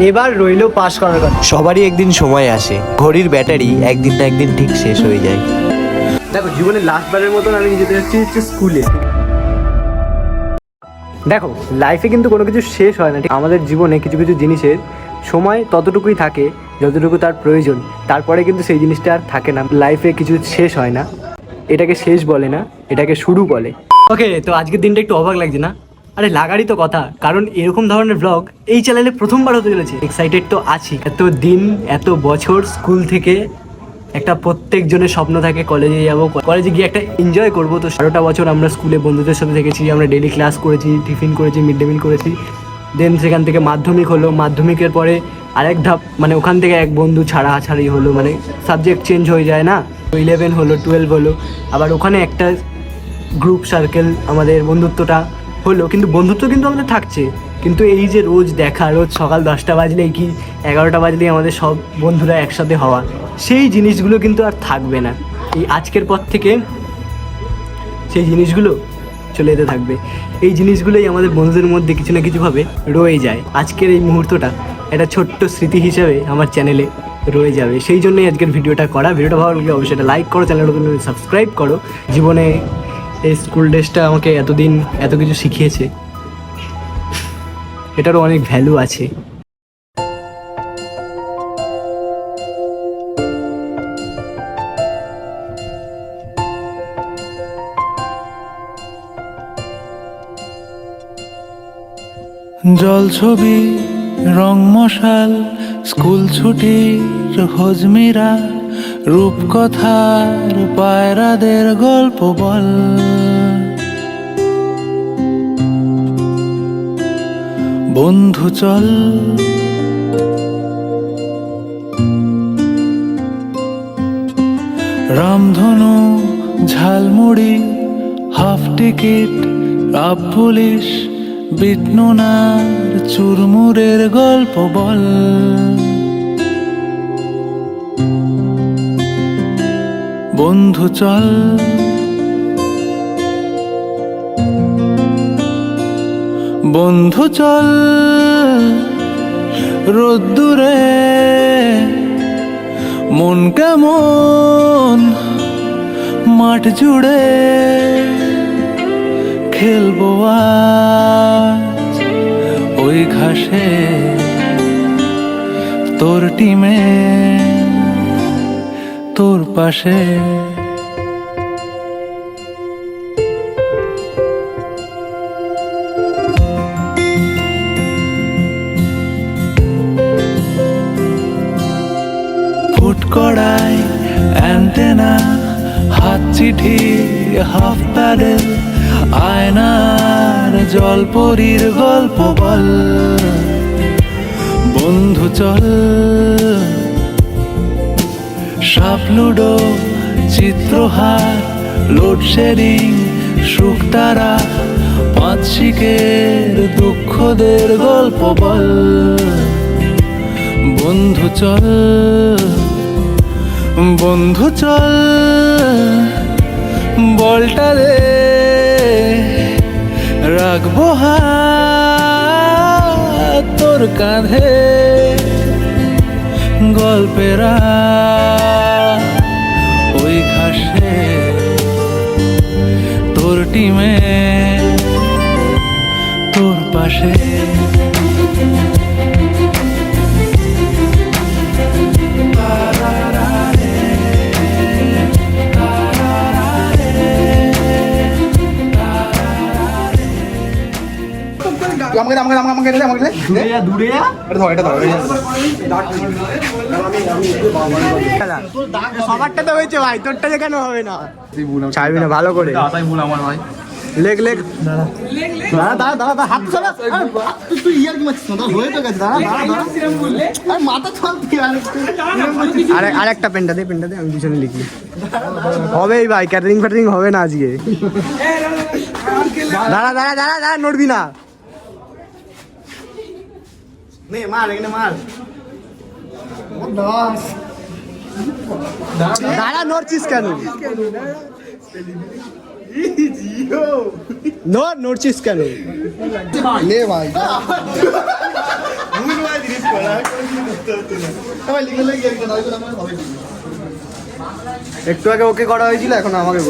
এবার রইল পাশ করার কথা। সবারই একদিন সময় আসে। ঘড়ির ব্যাটারি একদিন না একদিন ঠিক শেষ হয়ে যায়। দেখো জীবনের লাস্ট বারের মতন আমি যেতে যাচ্ছি হচ্ছে স্কুলে দেখো লাইফে কিন্তু কোনো কিছু শেষ হয় না ঠিক? আমাদের জীবনে কিছু কিছু জিনিসের সময় ততটুকুই থাকে যতটুকু তার প্রয়োজন। তারপরে কিন্তু সেই জিনিসটা আর থাকে না। লাইফে কিছু শেষ হয় না। এটাকে শেষ বলে না এটাকে শুরু বলে। ওকে তো আজকের দিনটা একটু অবাক লাগছে না? আরে লাগারই তো কথা, কারণ এরকম ধরনের ব্লগ এই চ্যানেলে প্রথমবার হতে চলেছে। এক্সাইটেড তো আছি। এত দিন, এত বছর স্কুল থেকে একটা প্রত্যেকজনের স্বপ্ন থাকে কলেজে যাব কলেজে গিয়ে একটা এনজয় করব। তো সারাটা বছর আমরা স্কুলে বন্ধুদের সাথে থেকেছি, আমরা ডেলি ক্লাস করেছি টিফিন করেছি মিড ডে মিল করেছি। দেন সেখান থেকে মাধ্যমিক হলো, মাধ্যমিকের পরে আরেক ধাপ মানে ওখান থেকে এক বন্ধু ছাড়া ছাড়ি হলো মানে সাবজেক্ট চেঞ্জ হয়ে যায় না। ইলেভেন হলো টুয়েলভ হলো, আবার ওখানে একটা গ্রুপ সার্কেল আমাদের বন্ধুত্বটা হলো, কিন্তু বন্ধুত্ব কিন্তু আমাদের থাকছে। কিন্তু এই যে রোজ দেখা, রোজ সকাল দশটা বাজলেই কি এগারোটা বাজলেই আমাদের সব বন্ধুরা একসাথে হওয়া, সেই জিনিসগুলো কিন্তু আর থাকবে না। এই আজকের পর থেকে সেই জিনিসগুলো চলে যেতে থাকবে। এই জিনিসগুলোই আমাদের বন্ধুদের মধ্যে কিছু না কিছুভাবে রয়ে যায়। আজকের এই মুহূর্তটা একটা ছোট্ট স্মৃতি হিসেবে আমার চ্যানেলে রয়ে যাবে। সেই জন্যই আজকের ভিডিওটা করা। ভিডিওটা ভালো লাগলে অবশ্যই লাইক করো চ্যানেলটা সাবস্ক্রাইব করো। জীবনে এই স্কুল ড্রেসটা আমাকে এতদিন এত কিছু শিখিয়েছে। এটারও অনেক ভ্যালু আছে। জল ছবি রং মশাল, স্কুল ছুটির হজমিরা রূপকথার পায়রাদের গল্প বল। বন্ধু চল। রামধনু, jhalmuri, half ticket up police, বিটনুনার চুরমুরের গল্প বল। বন্ধু চল। বন্ধু চল। রোদ্দুরে মন কেমন? মাঠ জুড়ে খেলব ওই ঘাসে তোর টিমে। তোর পাশে। ফুট কড়াই, অ্যান্টেনা, হাত চিঠি, হাফ প্যাডেল, আয়নার জলপরীর গল্প বল। বন্ধু চল। সাপ লুডো, চিত্রহার লোডশেডিং শুকতারা পাঁচ শিকের দুঃখদের গল্প বল। বন্ধু চল বন্ধু চল, বলটা রে, রাখব হাত তোর কাঁধে। গল্পেরা ওই ঘাসে তোর টিমে তোর পাশে। আমাকে আমাকে দে, আমাকে আমাকে দে, দে। এটা ধর, এটা ধর, এটা ধর। সবারটাতে হয়েছে ভাই তোরটা যে কেন হবে না চাইবি না ভালো করে তাড়াতাড়ি ভুল আমার ভাই। লেগ লেগ দাঁড়া, দাঁড়া, দাঁড়া, দাঁড়া, হাত। তুই- তুই ইয়ার কি মারছিস না? হয়ে তো গেছে, দাঁড়া, দাঁড়া, দাঁড়া। আরে, মাথা চল, তুই আর একটু-। আরে পেনটা দে পেনটা দে আমি পিছনে লিখি হবেই ভাই ক্যাটারিং ফ্যাটারিং হবে না আজকে দাঁড়া দাঁড়া দাঁড়া দাঁড়া নড়বি না নে মার এখানে মার। দাঁড়া নড়ছিস কেন? নড় নড়ছিস কেন? নে ভাই। সবাই লিখে লিখে একটা নয় করে আমার হবে একটু আগে ওকে করা হয়েছিল এখন আমাকে?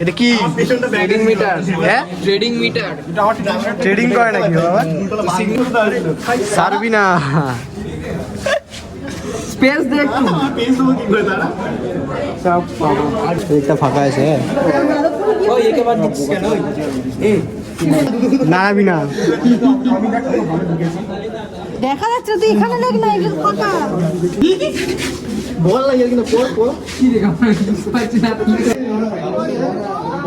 এটা কি? ট্রেডিং মিটার হ্যাঁ? ট্রেডিং মিটার ট্রেডিং করে নাকি বাবা? সারবি না। স্পেস দে একটু। একটা ফাঁকা আছে ওই একে বাদ দিচ্ছিস কেন ওই নাড়াবি না। দেখা যাচ্ছে তুই এখানে লেখ না এগুলো ফাঁকা। বল লাগে কিন্তু পড় পড়। কি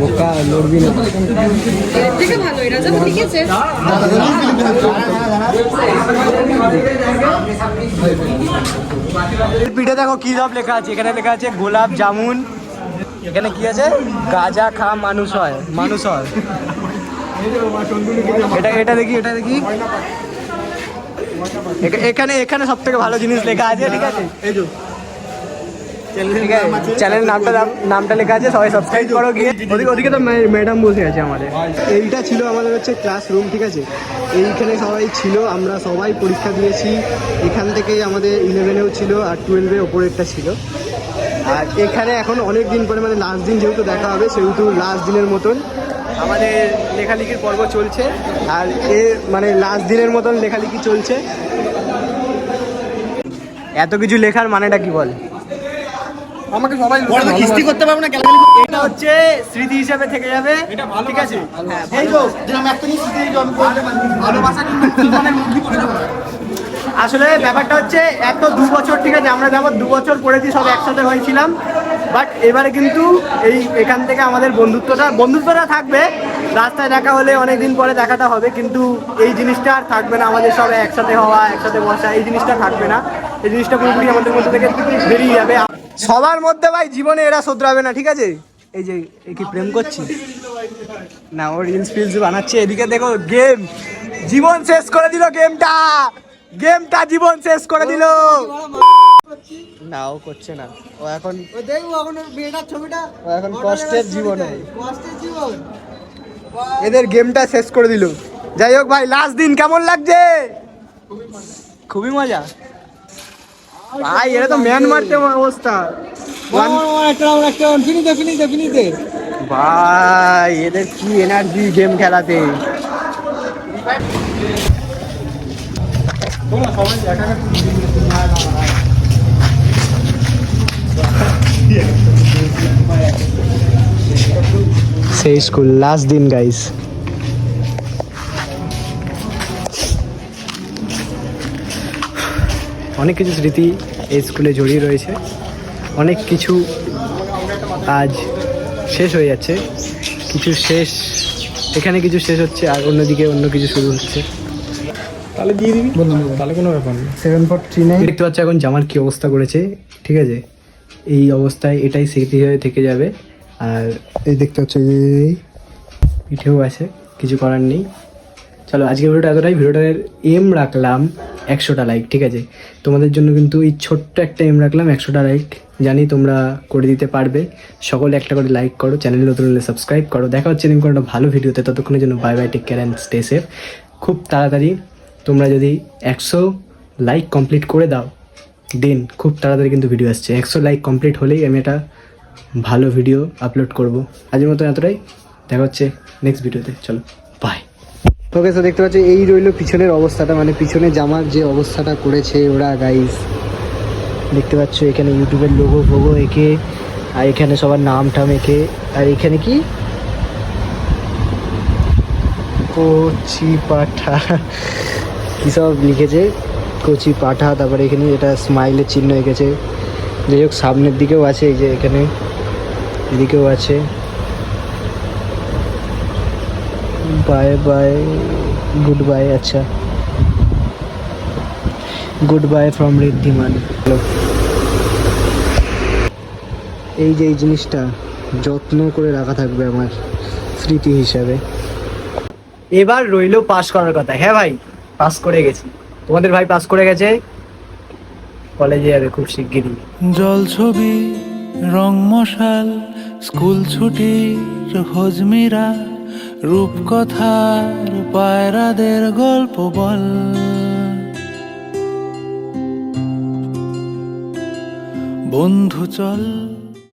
বোকা লড়বি না। এর থেকে ভালো এরা যখন লিখেছে পিঠে দেখো কি সব লেখা আছে। এখানে লেখা আছে গোলাপ জামুন। এখানে কি আছে? গাজা খা মানুষ হয় মানুষ হয়। এটা এটা দেখি এটা দেখি। এখানে এখানে সব থেকে ভালো জিনিস লেখা আছে ঠিক আছে এই ঠিক আছে? চ্যানেলের নামটা নাম- নামটা লেখা আছে সবাই সাবস্ক্রাইব করো গিয়ে। ওদিকে ওদিকে তো ম্যাডাম বসে আছে আমাদের। এইটা ছিল আমাদের হচ্ছে ক্লাসরুম ঠিক আছে? এইখানে সবাই ছিল আমরা সবাই পরীক্ষা দিয়েছি। এখান থেকেই আমাদের ইলেভেনেও ছিল আর টুয়েলভে ওপরেরটা ছিল। আর এখানে এখন অনেক দিন পরে মানে লাস্ট দিন যেহেতু দেখা হবে সেহেতু লাস্ট দিনের মতন আমাদের লেখালেখির পর্ব চলছে। আর এ মানে লাস্ট দিনের মতন লেখালেখি চলছে। এত কিছু লেখার মানেটা কি বল? আমাকে সবাই কিস্তি করতে পারব না এটা হচ্ছে স্মৃতি হিসাবে থেকে যাবে। ঠিক আছে? হ্যাঁ এই তো যে আমি একটা শিখে আমি ভালোবাসা আসলে ব্যাপারটা হচ্ছে এক তো দু বছর ঠিক আছে আমরা যেমন দু বছর পড়েছি সব একসাথে হয়েছিলাম। বাট এবারে কিন্তু এই এখান থেকে আমাদের বন্ধুত্বটা বন্ধুত্বটা থাকবে। রাস্তায় দেখা হলে অনেক দিন পরে দেখাটা হবে কিন্তু এই জিনিসটা আর থাকবে না। আমাদের সব একসাথে হওয়া একসাথে বসা এই জিনিসটা থাকবে না। এই জিনিসটা পুরোপুরি আমাদের মধ্যে থেকে বেরিয়ে যাবে। সবার মধ্যে ভাই জীবনে এরা শোধরাবে না ঠিক আছে? এই যে এ কি প্রেম করছি? না ও রিলস ফিলস বানাচ্ছে এদিকে দেখো গেম জীবন শেষ করে দিল গেমটা গেমটা জীবন শেষ করে দিল। না ও করছে না। ও এখন দেখব এখন ছবিটা। ও এখন কষ্টের জীবনে। এদের গেমটা শেষ করে দিল। যাই হোক ভাই লাস্ট দিন কেমন লাগছে? খুবই মজা। ভাই এটা তো ম্যান মারতে অবস্থা ফিনিতে ফিনিতে ফিনিতে ভাই এদের কি এনার্জি গেম খেলাতে সেই স্কুল লাস্ট দিন গাইস অনেক কিছু স্মৃতি এই স্কুলে জড়িয়ে রয়েছে। অনেক কিছু আজ শেষ হয়ে যাচ্ছে। কিছু শেষ এখানে কিছু শেষ হচ্ছে আর অন্যদিকে অন্য কিছু শুরু হচ্ছে। তাহলে দিয়ে দিবি? তাহলে কোনো ব্যাপার নেই সেভেন ফোর থ্রি নাইন দেখতে পাচ্ছ এখন জামার কী অবস্থা করেছে ঠিক আছে? এই অবস্থায় এটাই স্মৃতি হয়ে থেকে যাবে। আর এই দেখতে পাচ্ছ যে পিঠেও আছে কিছু করার নেই। চলো আজকে ভিডিওটা এতটাই। ভিডিওটার এম রাখলাম। একশোটা লাইক ঠিক আছে? তোমাদের জন্য কিন্তু এই ছোট্ট একটা এম রাখলাম, একশোটা লাইক জানি তোমরা করে দিতে পারবে। সকলে একটা করে লাইক করো চ্যানেল নতুন হলে সাবস্ক্রাইব করো। দেখা হচ্ছে এরকম কোনো ভালো ভিডিওতে ততক্ষণের জন্য bye bye take care and stay safe খুব তাড়াতাড়ি তোমরা যদি একশো লাইক কমপ্লিট করে দাও দেন খুব তাড়াতাড়ি কিন্তু ভিডিও আসছে। একশো লাইক কমপ্লিট হলেই আমি একটা ভালো ভিডিও আপলোড করব। আজের মতো এতটাই। দেখা হচ্ছে নেক্সট ভিডিওতে চলো বাই ওকে তো দেখতে পাচ্ছি, এই রইল পিছনের অবস্থাটা মানে পিছনে জামার যে অবস্থাটা করেছে ওরা গাইস দেখতে পাচ্ছ, এখানে ইউটিউবের লোগো ফোগো এঁকে, আর এখানে সবার নাম টাম এঁকে, আর এখানে কি? কচি পাঠা। কী সব লিখেছে? কচি পাঠা, তারপরে এখানে এটা স্মাইলের চিহ্ন এঁকেছে। যাই হোক, সামনের দিকেও আছে, এই যে এখানে। এদিকেও আছে। বাই বাই গুড বাই আচ্ছা গুড বাই ফ্রম ঋদ্ধিমান এই যে এই জিনিসটা, যত্ন করে রাখা থাকবে আমার স্মৃতি হিসাবে। এবার রইল পাস করার কথা। হ্যাঁ ভাই পাস করে গেছি। তোমাদের ভাই পাস করে গেছে? কলেজে যাবে খুব শিগগিরই। জল ছবি, রং মশাল, স্কুল ছুটির হজমিরা রূপকথার পায়রাদের গল্প বল। বন্ধু চল